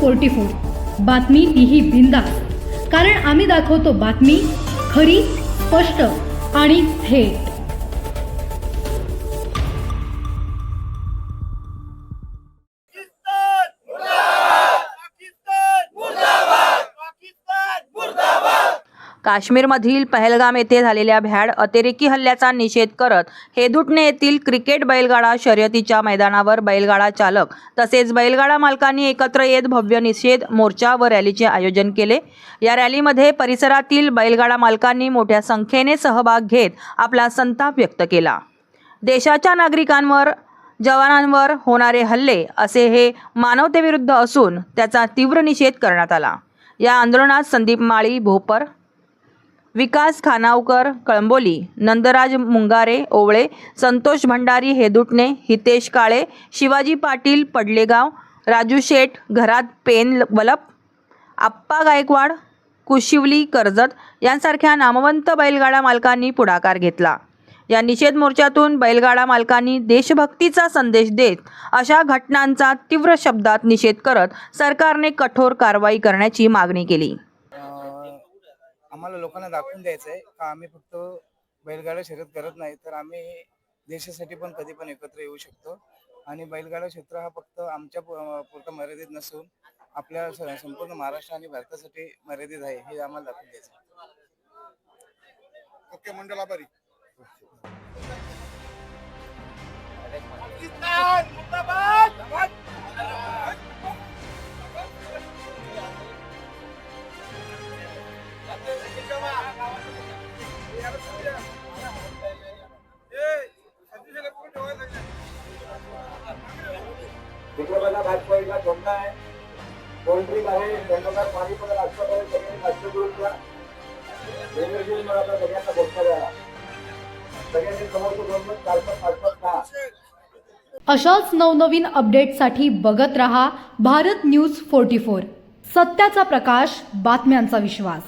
Forty four बातमी तीही बिंदास कारण आम्ही दाखवतो बातमी खरी स्पष्ट आणि थेट. काश्मीरमधील पहलगाम येथे झालेल्या भ्याड अतिरेकी हल्ल्याचा निषेध करत हेदुटणे येथील क्रिकेट बैलगाडा शर्यतीच्या मैदानावर बैलगाडा चालक तसेच बैलगाडा मालकांनी एकत्र येत भव्य निषेध मोर्चा व रॅलीचे आयोजन केले. या रॅलीमध्ये परिसरातील बैलगाडा मालकांनी मोठ्या संख्येने सहभाग घेत आपला संताप व्यक्त केला. देशाच्या नागरिकांवर जवानांवर होणारे हल्ले असे हे मानवतेविरुद्ध असून त्याचा तीव्र निषेध करण्यात आला. या आंदोलनात संदीप माळी भोपर विकास खानावकर कळंबोली नंदराज मुंगारे ओवळे संतोष भंडारी हेदुटणे हितेश काळे शिवाजी पाटील पडलेगाव राजू शेठ घरात पेन वलप आप्पा गायकवाड कुशिवली कर्जत यांसारख्या नामवंत बैलगाडा मालकांनी पुढाकार घेतला. या निषेध मोर्चातून बैलगाडा मालकांनी देशभक्तीचा संदेश देत अशा घटनांचा तीव्र शब्दात निषेध करत सरकारने कठोर कारवाई करण्याची मागणी केली. आम्हाला लोकांना दाखवून द्यायचं आहे का आम्ही फक्त बैलगाडा शर्यत करत नाही तर आम्ही देशासाठी पण कधी पण एकत्र येऊ शकतो. आणि बैलगाडा क्षेत्र हा फक्त आमच्या पुरता मर्यादित नसून आपल्या स- संपूर्ण महाराष्ट्र आणि भारतासाठी मर्यादित आहे हे आम्हाला दाखवून द्यायचं आहे. ओके मंडल आभारी. विक्रमाला भाजपाईला झोपला आहे. कोल्ड्रिंक आहे? दंडोबार पाणी पण राष्ट्रपती सगळे राष्ट्रपतीला वेगवेगळी मला आता सगळ्यांना घोषणा द्या. सगळ्यांनी समोर दोन दोन चार पाच पाच पाच सहा अशाच नवनवीन अपडेटसाठी बघत रहा भारत न्यूज फोर्टी फोर सत्याचा प्रकाश बातम्यांचा विश्वास.